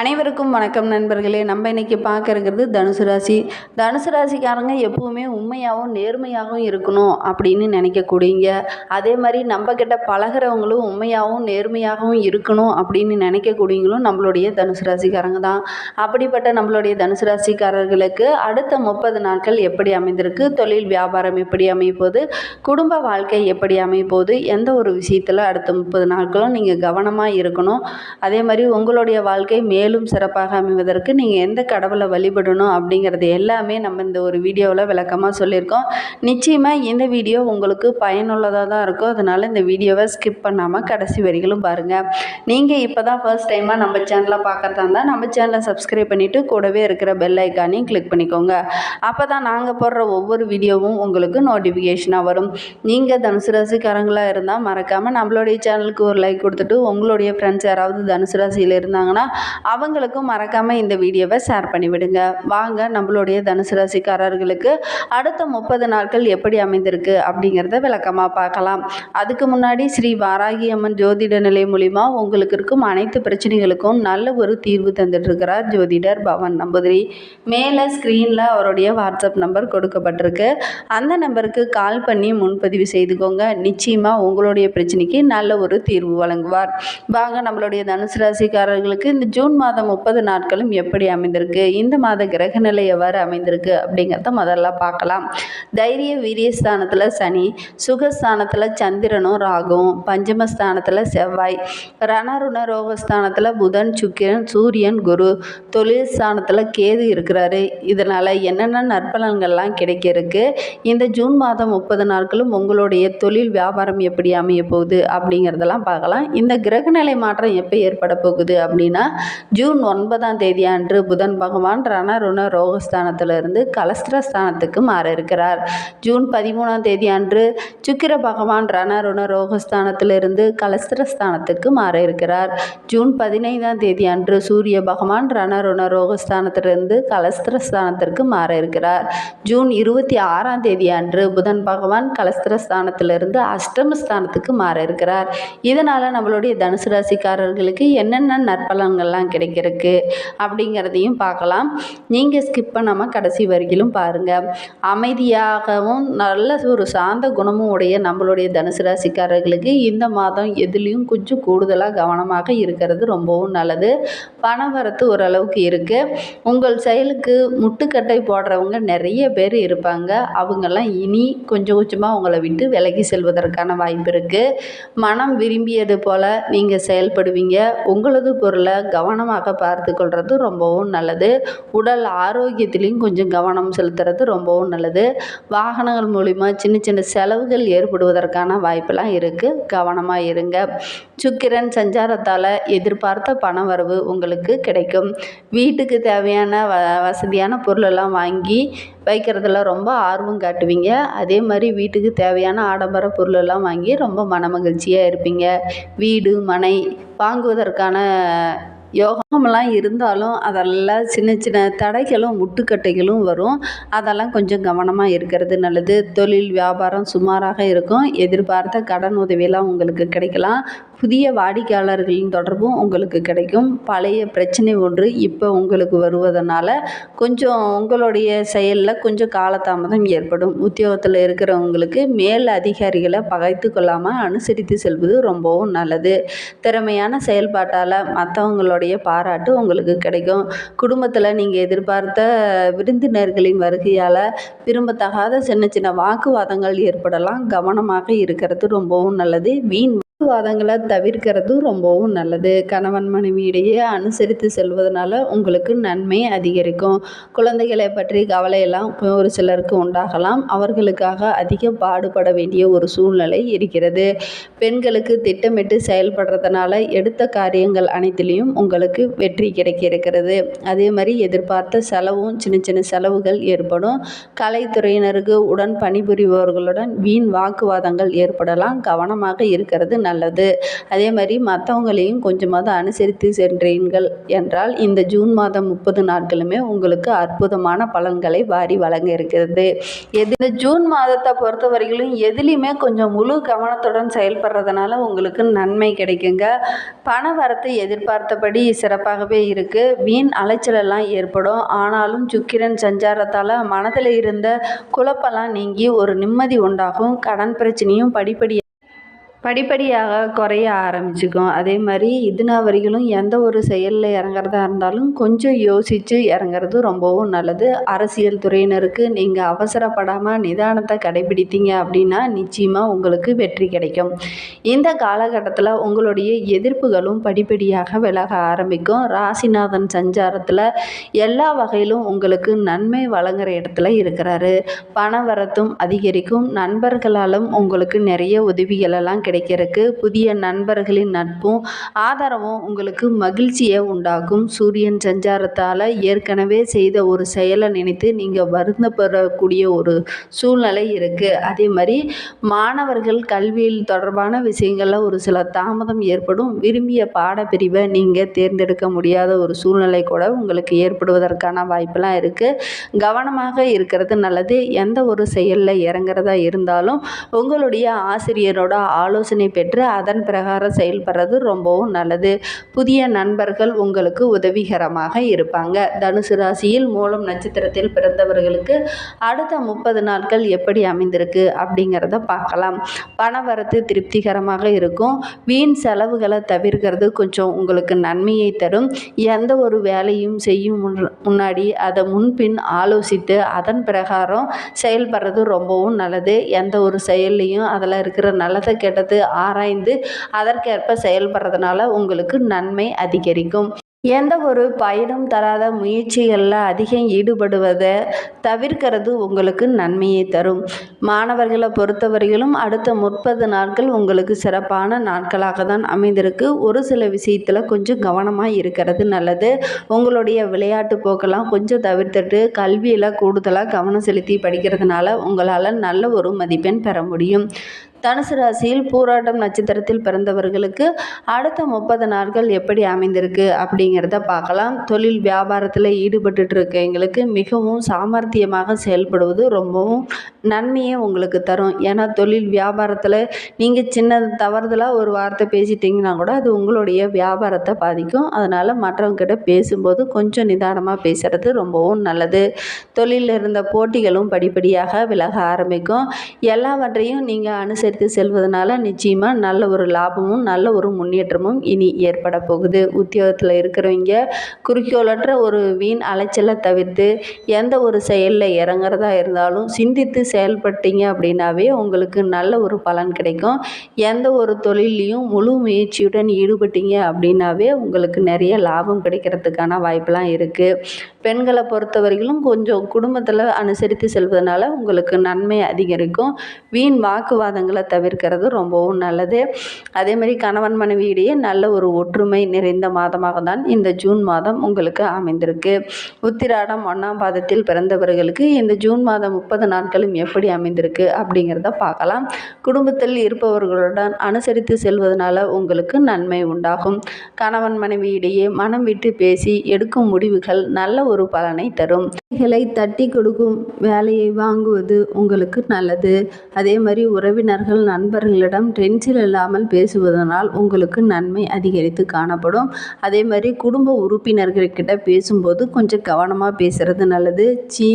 அனைவருக்கும் வணக்கம் நண்பர்களே. நம்ம இன்னைக்கு பார்க்க இருக்கிறது தனுசு ராசி. தனுசு ராசிக்காரங்க எப்பவுமே உண்மையாகவும் நேர்மையாகவும் இருக்கணும் அப்படின்னு நினைக்கக்கூடியங்க அதே மாதிரி நம்ம கிட்ட பழகிறவங்களும் உண்மையாகவும் நேர்மையாகவும் இருக்கணும் அப்படின்னு நினைக்கக்கூடியவங்களும் நம்மளுடைய தனுசு ராசிக்காரங்க தான். அப்படிப்பட்ட நம்மளுடைய தனுசு ராசிக்காரர்களுக்கு அடுத்த முப்பது நாட்கள் எப்படி அமைந்திருக்கு? தொழில் வியாபாரம் எப்படி அமையப்போகுது? குடும்ப வாழ்க்கை எப்படி அமையப்போகுது? எந்த ஒரு விஷயத்தில் அடுத்த முப்பது நாட்களும் நீங்கள் கவனமாக இருக்கணும். அதே மாதிரி உங்களுடைய வாழ்க்கை மேலும் சிறப்பாக அமைவதற்கு நீங்கள் எந்த கடவுளை வழிபடணும் அப்படிங்கிறது எல்லாமே நம்ம இந்த ஒரு வீடியோவில் விளக்கமாக சொல்லியிருக்கோம். நிச்சயமாக இந்த வீடியோ உங்களுக்கு பயனுள்ளதாக தான் இருக்கும். அதனால் இந்த வீடியோவை ஸ்கிப் பண்ணாமல் கடைசி வரிகளும் பாருங்கள் நீங்கள் இப்போ தான் ஃபர்ஸ்ட் டைமாக நம்ம சேனலை பார்க்குறதா இருந்தால் நம்ம சேனலை சப்ஸ்கிரைப் பண்ணிவிட்டு கூடவே இருக்கிற பெல் ஐக்கானையும் கிளிக் பண்ணிக்கோங்க. அப்போ தான் நாங்கள் போடுற ஒவ்வொரு வீடியோவும் உங்களுக்கு நோட்டிஃபிகேஷனாக வரும். நீங்கள் தனுசு ராசிக்காரங்களாக இருந்தால் மறக்காமல் நம்மளுடைய சேனலுக்கு ஒரு லைக் கொடுத்துட்டு உங்களுடைய ஃப்ரெண்ட்ஸ் யாராவது தனுசு ராசியில் இருந்தாங்கன்னா அவங்களுக்கும் மறக்காமல் இந்த வீடியோவை ஷேர் பண்ணிவிடுங்க. வாங்க நம்மளுடைய தனுசு ராசிக்காரர்களுக்கு அடுத்த முப்பது நாட்கள் எப்படி அமைந்திருக்கு அப்படிங்கிறத விளக்கமாக பார்க்கலாம். அதுக்கு முன்னாடி ஸ்ரீ வாராகி அம்மன் ஜோதிட நிலை மூலிமா உங்களுக்கு இருக்கும் அனைத்து பிரச்சனைகளுக்கும் நல்ல ஒரு தீர்வு தந்துட்டு இருக்கிறார் ஜோதிடர் பவன் நம்பூதிரி. மேலே ஸ்க்ரீனில் அவருடைய வாட்ஸ்அப் நம்பர் கொடுக்கப்பட்டிருக்கு. அந்த நம்பருக்கு கால் பண்ணி முன்பதிவு செய்துக்கோங்க. நிச்சயமாக உங்களுடைய பிரச்சனைக்கு நல்ல ஒரு தீர்வு வழங்குவார். வாங்க நம்மளுடைய தனுசு ராசிக்காரர்களுக்கு இந்த ஜூன் மாதம் முப்பது நாட்களும் எப்படி அமைந்திருக்கு? இந்த மாத கிரக நிலை எவ்வாறு அமைந்திருக்கு? அப்படிங்கிறத முதல்ல பார்க்கலாம். தைரிய வீரியஸ்தானத்தில் சனி சுகஸ்தானத்தில் சந்திரனும் ராகும் பஞ்சமஸ்தானத்தில் செவ்வாய் ரணருண ரோகஸ்தானத்தில் புதன் சுக்கிரன் சூரியன் குரு தொழில் ஸ்தானத்தில் கேது இருக்கிறாரு. இதனால் என்னென்ன நற்பலன்கள்லாம் கிடைக்க இருக்கு இந்த ஜூன் மாதம் முப்பது நாட்களும் உங்களுடைய தொழில் வியாபாரம் எப்படி அமைய போகுது? அப்படிங்கிறதெல்லாம் பார்க்கலாம். இந்த கிரகநிலை மாற்றம் எப்போ ஏற்பட போகுது அப்படின்னா ஜூன் ஒன்பதாம் தேதி அன்று புதன் பகவான் ரணருண ரோகஸ்தானத்திலிருந்து கலஸ்திரஸ்தானத்துக்கு மாற இருக்கிறார் ஜூன் பதிமூணாம் தேதி அன்று சுக்கிர பகவான் ரணருண ரோகஸ்தானத்திலிருந்து கலஸ்திரஸ்தானத்துக்கு மாற இருக்கிறார் ஜூன் பதினைந்தாம் தேதி அன்று சூரிய பகவான் ரணருண ரோகஸ்தானத்திலிருந்து கலஸ்திரஸ்தானத்திற்கு மாற இருக்கிறார் ஜூன் இருபத்தி ஆறாம் தேதி அன்று புதன் பகவான் கலஸ்திரஸ்தானத்திலிருந்து அஷ்டமஸ்தானத்துக்கு மாற இருக்கிறார் இதனால் நம்மளுடைய தனுசு ராசிக்காரர்களுக்கு என்னென்ன நற்பலன்கள்லாம் கிடைக்கிறதுக்கு அப்படிங்கிறதையும் பார்க்கலாம். நீங்கள் ஸ்கிப் பண்ணாமல் கடைசி வரையிலும் பாருங்கள் அமைதியாகவும் நல்ல ஒரு சாந்த குணமும் உடைய நம்மளுடைய தனுசு ராசிக்காரர்களுக்கு இந்த மாதம் எதுலேயும் கொஞ்சம் கூடுதலாக கவனமாக இருக்கிறது ரொம்பவும் நல்லது. பண வரத்து ஓரளவுக்கு இருக்குது உங்கள் செயலுக்கு முட்டுக்கட்டை போடுறவங்க நிறைய பேர் இருப்பாங்க. அவங்கெல்லாம் இனி கொஞ்சம் கொஞ்சமாக உங்களை விட்டு விலகி செல்வதற்கான வாய்ப்பு இருக்குது மனம் விரும்பியது போல் நீங்கள் செயல்படுவீங்க. உங்களது பொருளை கவனம் கவனமாக பார்த்து கொள்வது ரொம்பவும் நல்லது. உடல் ஆரோக்கியத்திலையும் கொஞ்சம் கவனம் செலுத்துறது ரொம்பவும் நல்லது. வாகனங்கள் மூலிமா சின்ன சின்ன செலவுகள் ஏற்படுவதற்கான வாய்ப்பெல்லாம் இருக்குது கவனமாக இருங்க. சுக்கிரன் சஞ்சாரத்தால் எதிர்பார்த்த பண வரவு உங்களுக்கு கிடைக்கும். வீட்டுக்கு தேவையான வ வசதியான பொருளெல்லாம் வாங்கி வைக்கிறதுல ரொம்ப ஆர்வம் காட்டுவீங்க. அதே மாதிரி வீட்டுக்கு தேவையான ஆடம்பர பொருளெல்லாம் வாங்கி ரொம்ப மனமகிழ்ச்சியாக இருப்பீங்க. வீடு மனை வாங்குவதற்கான யோகமெல்லாம் இருந்தாலும் அதெல்லாம் சின்ன சின்ன தடைகளும் முட்டுக்கட்டைகளும் வரும். அதெல்லாம் கொஞ்சம் கவனமாக இருக்கிறது நல்லது. தொழில் வியாபாரம் சுமாராக இருக்கும். எதிர்பார்த்த கடன் உதவியெல்லாம் உங்களுக்கு கிடைக்கலாம். புதிய வாடிக்கையாளர்களின் தொடர்பும் உங்களுக்கு கிடைக்கும். பழைய பிரச்சனை ஒன்று இப்போ உங்களுக்கு வருவதனால கொஞ்சம் உங்களுடைய செயலில் கொஞ்சம் காலதாமதம் ஏற்படும். உத்தியோகத்தில் இருக்கிறவங்களுக்கு மேல் அதிகாரிகளை பகைத்து கொள்ளாமல் அனுசரித்து செல்வது ரொம்பவும் நல்லது. திறமையான செயல்பாட்டால் மற்றவங்களுடைய பாராட்டு உங்களுக்கு கிடைக்கும். குடும்பத்தில் நீங்கள் எதிர்பார்த்த விருந்தினர்களின் வருகையால் விரும்பத்தகாத சின்ன சின்ன வாக்குவாதங்கள் ஏற்படலாம். கவனமாக இருக்கிறது ரொம்பவும் நல்லது. வீண் வாக்குவாதங்களை தவிர்க்கிறது ரொம்பவும் நல்லது. கணவன் மனைவி இடையே அனுசரித்து செல்வதனால உங்களுக்கு நன்மை அதிகரிக்கும். குழந்தைகளை பற்றி கவலையெல்லாம் ஒரு சிலருக்கு உண்டாகலாம். அவர்களுக்காக அதிகம் பாடுபட வேண்டிய ஒரு சூழ்நிலை இருக்கிறது. பெண்களுக்கு திட்டமிட்டு செயல்படுறதுனால எடுத்த காரியங்கள் அனைத்திலையும் உங்களுக்கு வெற்றி கிடைக்க இருக்கிறது அதே மாதிரி எதிர்பார்த்த செலவும் சின்ன சின்ன செலவுகள் ஏற்படும். கலைத்துறையினருக்கு உடன் பணிபுரிபவர்களுடன் வீண் வாக்குவாதங்கள் ஏற்படலாம். கவனமாக இருக்கிறது நல்லது. அதே மாதிரி மற்றவங்களையும் கொஞ்சமாவது அனுசரித்து சென்றீர்கள் என்றால் இந்த ஜூன் மாதம் முப்பது நாட்களுமே உங்களுக்கு அற்புதமான பலன்களை வாரி வழங்க இருக்கிறது. எது இந்த ஜூன் மாதத்தை பொறுத்த வரையிலும் எதுலேயுமே கொஞ்சம் முழு கவனத்துடன் செயல்படுறதுனால உங்களுக்கு நன்மை கிடைக்குங்க. பண வரத்து எதிர்பார்த்தபடி சிறப்பாகவே இருக்குது வீண் அலைச்சலெல்லாம் ஏற்படும். ஆனாலும் சுக்கிரன் சஞ்சாரத்தால் மனதில் இருந்த குழப்பெல்லாம் நீங்கி ஒரு நிம்மதி உண்டாகும். கடன் பிரச்சனையும் படிப்படி படிப்படியாக குறைய ஆரம்பிச்சுக்கும். அதே மாதிரி இதுனா வரிகளும் எந்த ஒரு செயலில் இறங்குறதா இருந்தாலும் கொஞ்சம் யோசித்து இறங்குறது ரொம்பவும் நல்லது. அரசியல் துறையினருக்கு நீங்கள் அவசரப்படாமல் நிதானத்தை கடைபிடித்தீங்க அப்படின்னா நிச்சயமாக உங்களுக்கு வெற்றி கிடைக்கும். இந்த காலகட்டத்தில் உங்களுடைய எதிர்ப்புகளும் படிப்படியாக விலக ஆரம்பிக்கும். ராசிநாதன் சஞ்சாரத்தில் எல்லா வகையிலும் உங்களுக்கு நன்மை வழங்குற இடத்துல இருக்கிறாரு. பண வரத்தும் அதிகரிக்கும். நண்பர்களாலும் உங்களுக்கு நிறைய உதவிகளெல்லாம் கிடைக்கிறதுக்கு புதிய நண்பர்களின் நட்பும் ஆதரவும் உங்களுக்கு மகிழ்ச்சியை உண்டாக்கும். சூரியன் சஞ்சாரத்தால் ஏற்கனவே செய்த ஒரு செயலை நினைத்து நீங்கள் வருந்தப்படக்கூடிய ஒரு சூழ்நிலை இருக்குது அதே மாதிரி மாணவர்கள் கல்வியில் தொடர்பான விஷயங்களில் ஒரு சில தாமதம் ஏற்படும். விரும்பிய பாடப்பிரிவை நீங்கள் தேர்ந்தெடுக்க முடியாத ஒரு சூழ்நிலை கூட உங்களுக்கு ஏற்படுவதற்கான வாய்ப்பெல்லாம் இருக்குது கவனமாக இருக்கிறது நல்லது. எந்த ஒரு செயலில் இறங்குறதா இருந்தாலும் உங்களுடைய ஆசிரியரோட ஆலோசனை பெற்று அதன் பிரகாரம் செயல்படுறது ரொம்பவும் நல்லது. புதிய நண்பர்கள் உங்களுக்கு உதவிகரமாக இருப்பாங்க. தனுசு ராசியில் மூலம் நட்சத்திரத்தில் பிறந்தவர்களுக்கு அடுத்த முப்பது நாட்கள் எப்படி அமைந்திருக்கு அப்படிங்கிறத பார்க்கலாம். பணவரத்து திருப்திகரமாக இருக்கும். வீண் செலவுகளை தவிர்க்கிறது கொஞ்சம் உங்களுக்கு நன்மையை தரும். எந்த ஒரு வேலையும் செய்யும் முன்- முன்னாடி அதை முன்பின் ஆலோசித்து அதன் பிரகாரம் செயல்படுறது ரொம்பவும் நல்லது. எந்த ஒரு செயல்லையும் அதில் இருக்கிற நல்லதை கெட்டது ஆராய்ந்து அதற்கேற்ப செயல்படுறதுனால உங்களுக்கு நன்மை அதிகரிக்கும். எந்த ஒரு பயனும் தராத முயற்சிகளில் அதிகம் ஈடுபடுவதை தவிர்க்கிறது உங்களுக்கு நன்மையை தரும். மாணவர்களை பொறுத்தவரையிலும் அடுத்த முப்பது நாட்கள் உங்களுக்கு சிறப்பான நாட்களாக தான் அமைந்திருக்கு. ஒரு சில விஷயத்தில் கொஞ்சம் கவனமாக இருக்கிறது நல்லது. உங்களுடைய விளையாட்டு போக்கெல்லாம் கொஞ்சம் தவிர்த்துட்டு கல்வியில் கூடுதலாக கவனம் செலுத்தி படிக்கிறதுனால உங்களால் நல்ல ஒரு மதிப்பெண் பெற முடியும். தனுசு ராசியில் பூராட்டம் நட்சத்திரத்தில் பிறந்தவர்களுக்கு அடுத்த முப்பது நாட்கள் எப்படி அமைந்திருக்கு அப்படிங்கிறத பார்க்கலாம். தொழில் வியாபாரத்தில் ஈடுபட்டுட்டு இருக்கவங்களுக்கு மிகவும் சாமர்த்தியமாக செயல்படுவது ரொம்பவும் நன்மையை உங்களுக்கு தரும். ஏன்னா தொழில் வியாபாரத்தில் நீங்கள் சின்ன தவறுதலாக ஒரு வார்த்தை பேசிட்டீங்கன்னா கூட அது உங்களுடைய வியாபாரத்தை பாதிக்கும். அதனால் மற்றவங்ககிட்ட பேசும்போது கொஞ்சம் நிதானமாக பேசுகிறது ரொம்பவும் நல்லது. தொழிலில் இருந்த போட்டிகளும் படிப்படியாக விலக ஆரம்பிக்கும். எல்லாவற்றையும் நீங்கள் அனுசரித்து செல்வதனால நிச்சயமாக நல்ல ஒரு லாபமும் நல்ல ஒரு முன்னேற்றமும் இனி ஏற்பட போகுது. உத்தியோகத்தில் இருக்கிறவங்க குறிக்கோளற்ற ஒரு வீண் அலைச்சலை தவிர்த்து எந்த ஒரு செயலில் இறங்குறதா இருந்தாலும் சிந்தித்து செயல்பட்டீங்க அப்படின்னாவே உங்களுக்கு நல்ல ஒரு பலன் கிடைக்கும். எந்த ஒரு தொழிலையும் முழு முயற்சியுடன் ஈடுபட்டீங்க அப்படின்னாவே உங்களுக்கு நிறைய லாபம் கிடைக்கிறதுக்கான வாய்ப்பெல்லாம் இருக்குது பெண்களை பொறுத்தவரையிலும் கொஞ்சம் குடும்பத்தில் அனுசரித்து செல்வதனால உங்களுக்கு நன்மை அதிகரிக்கும். வீண் வாக்குவாதங்களை தவிர்க்கிறது ரொம்பவும் நல்லது. அதே மாதிரி கணவன் மனைவியிடையே நல்ல ஒரு ஒற்றுமை நிறைந்த மாதமாக தான் இந்த ஜூன் மாதம் உங்களுக்கு அமைந்திருக்கு. உத்திராடம் ஒன்றாம் பாதத்தில் பிறந்தவர்களுக்கு இந்த ஜூன் மாதம் முப்பது நாட்களும் எப்படி அமைந்திருக்கு அப்படிங்கிறத பார்க்கலாம். குடும்பத்தில் இருப்பவர்களுடன் அனுசரித்து செல்வதனால உங்களுக்கு நன்மை உண்டாகும். கணவன் மனைவியிடையே மனம் விட்டு பேசி எடுக்கும் முடிவுகள் நல்ல ஒரு பலனை தரும். களை தட்டி கொடுக்கும் வேலையை வாங்குவது உங்களுக்கு நல்லது. அதே மாதிரி உறவினர்கள் நண்பர்களிடம் டென்ஷன் இல்லாமல் பேசுவதனால் உங்களுக்கு நன்மை அதிகரித்து காணப்படும். அதே மாதிரி குடும்ப உறுப்பினர்கள்கிட்ட பேசும்போது கொஞ்சம் கவனமாக பேசுகிறது நல்லது. சீ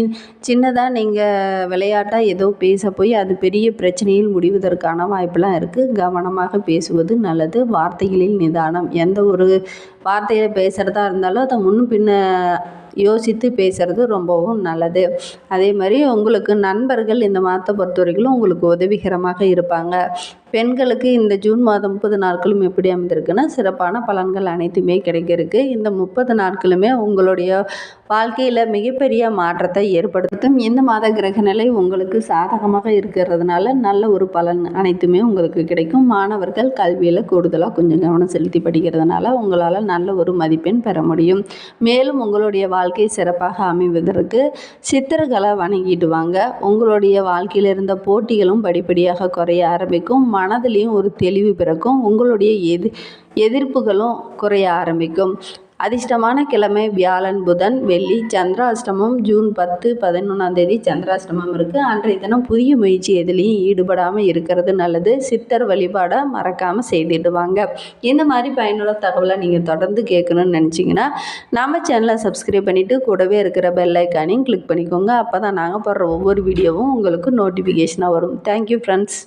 சின்னதாக நீங்கள் விளையாட்டாக ஏதோ பேச போய் அது பெரிய பிரச்சனையில் முடிவதற்கான வாய்ப்பெல்லாம் இருக்குது கவனமாக பேசுவது நல்லது. வார்த்தைகளில் நிதானம். எந்த ஒரு வார்த்தையில் பேசுகிறதா இருந்தாலும் அதை முன்னும் பின்ன யோசித்து பேசுகிறது ரொம்பவும் நல்லது. அதே மாதிரி உங்களுக்கு நண்பர்கள் இந்த மாதத்தை பொறுத்த வரைக்கும் உங்களுக்கு உதவிகரமாக இருப்பாங்க. பெண்களுக்கு இந்த ஜூன் மாதம் முப்பது நாட்களும் எப்படி அமைந்திருக்குன்னா சிறப்பான பலன்கள் அனைத்துமே கிடைக்கிறதுக்கு இந்த முப்பது நாட்களுமே உங்களுடைய வாழ்க்கையில் மிகப்பெரிய மாற்றத்தை ஏற்படுத்தும். இந்த மாத கிரகநிலை உங்களுக்கு சாதகமாக இருக்கிறதுனால நல்ல ஒரு பலன் அனைத்துமே உங்களுக்கு கிடைக்கும். மாணவர்கள் கல்வியில் கூடுதலாக கொஞ்சம் கவனம் செலுத்தி படிக்கிறதுனால உங்களால் நல்ல ஒரு மதிப்பெண் பெற முடியும். மேலும் உங்களுடைய வாழ்க்கை சிறப்பாக அமைவதற்கு சித்தர்களை வணங்கிடுவாங்க உங்களுடைய வாழ்க்கையில் இருந்த போட்டிகளும் படிப்படியாக குறைய ஆரம்பிக்கும். மனதிலையும் ஒரு தெளிவு பிறக்கும். உங்களுடைய எதி எதிர்ப்புகளும் குறைய ஆரம்பிக்கும். அதிர்ஷ்டமான கிழமை வியாழன் புதன் வெள்ளி சந்திராஷ்டமம் ஜூன் பத்து பதினொன்றாம் தேதி சந்திராஷ்டமம் இருக்குது அன்றைய தினம் புதிய முயற்சி எதுலேயும் ஈடுபடாமல் இருக்கிறது நல்லது. சித்தர் வழிபாடை மறக்காமல் செய்திடுவாங்க. இந்த மாதிரி பயனுள்ள தகவலை நீங்கள் தொடர்ந்து கேட்கணும்னு நினச்சிங்கன்னா நம்ம சேனலை சப்ஸ்கிரைப் பண்ணிவிட்டு கூடவே இருக்கிற பெல் ஐக்கானையும் கிளிக் பண்ணிக்கோங்க. அப்போ தான் நாங்கள் போடுற ஒவ்வொரு வீடியோவும் உங்களுக்கு நோட்டிஃபிகேஷனாக வரும். Thank you friends